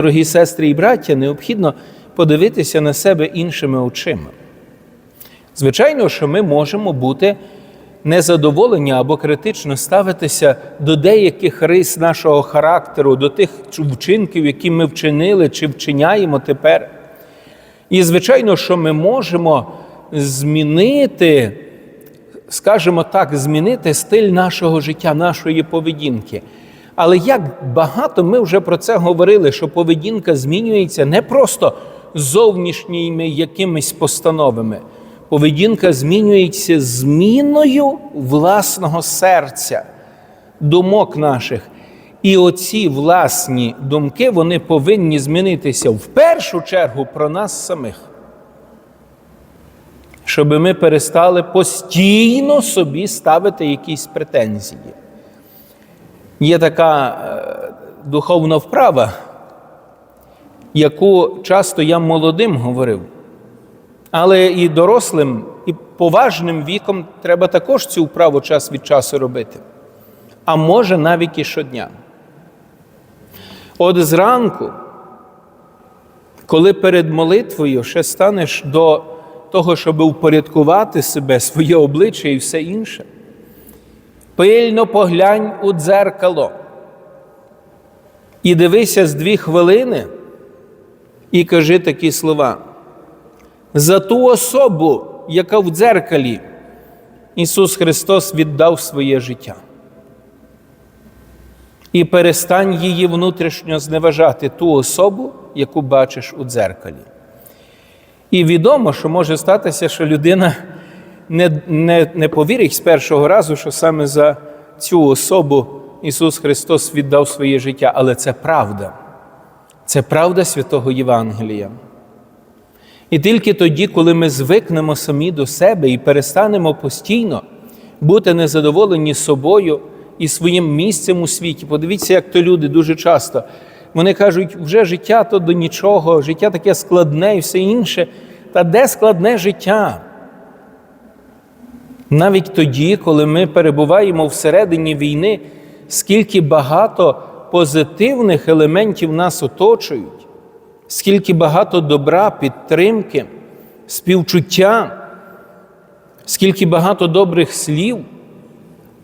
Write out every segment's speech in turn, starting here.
Дорогі сестри і браття, необхідно подивитися на себе іншими очима. Звичайно, що ми можемо бути незадоволені або критично ставитися до деяких рис нашого характеру, до тих вчинків, які ми вчинили чи вчиняємо тепер. І, звичайно, що ми можемо змінити, скажімо так, змінити стиль нашого життя, нашої поведінки. Але як багато ми вже про це говорили, що поведінка змінюється не просто зовнішніми якимись постановами. Поведінка змінюється зміною власного серця, думок наших. І оці власні думки вони повинні змінитися в першу чергу про нас самих. Щоб ми перестали постійно собі ставити якісь претензії. Є така е, духовна вправа, яку часто я молодим говорив, але і дорослим, і поважним віком треба також цю вправу час від часу робити. А може навіть і щодня. От зранку, коли перед молитвою ще станеш до того, щоб упорядкувати себе, своє обличчя і все інше, пильно поглянь у дзеркало і дивися з дві хвилини і кажи такі слова. За ту особу, яка в дзеркалі Ісус Христос віддав своє життя. І перестань її внутрішньо зневажати ту особу, яку бачиш у дзеркалі. І відомо, що може статися, що людина не, не, не повірить з першого разу, що саме за цю особу Ісус Христос віддав своє життя, але це правда. Це правда святого Євангелія. І тільки тоді, коли ми звикнемо самі до себе і перестанемо постійно бути незадоволені собою і своїм місцем у світі. Подивіться, як то люди дуже часто. Вони кажуть, вже життя то до нічого, життя таке складне і все інше. Та де складне життя? Навіть тоді, коли ми перебуваємо всередині війни, скільки багато позитивних елементів нас оточують, скільки багато добра, підтримки, співчуття, скільки багато добрих слів,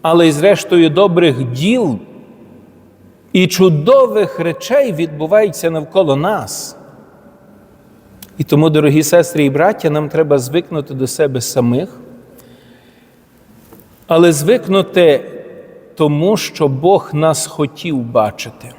але й зрештою добрих діл і чудових речей відбувається навколо нас. І тому, дорогі сестри і браття, нам треба звикнути до себе самих, але звикнути тому, що Бог нас хотів бачити.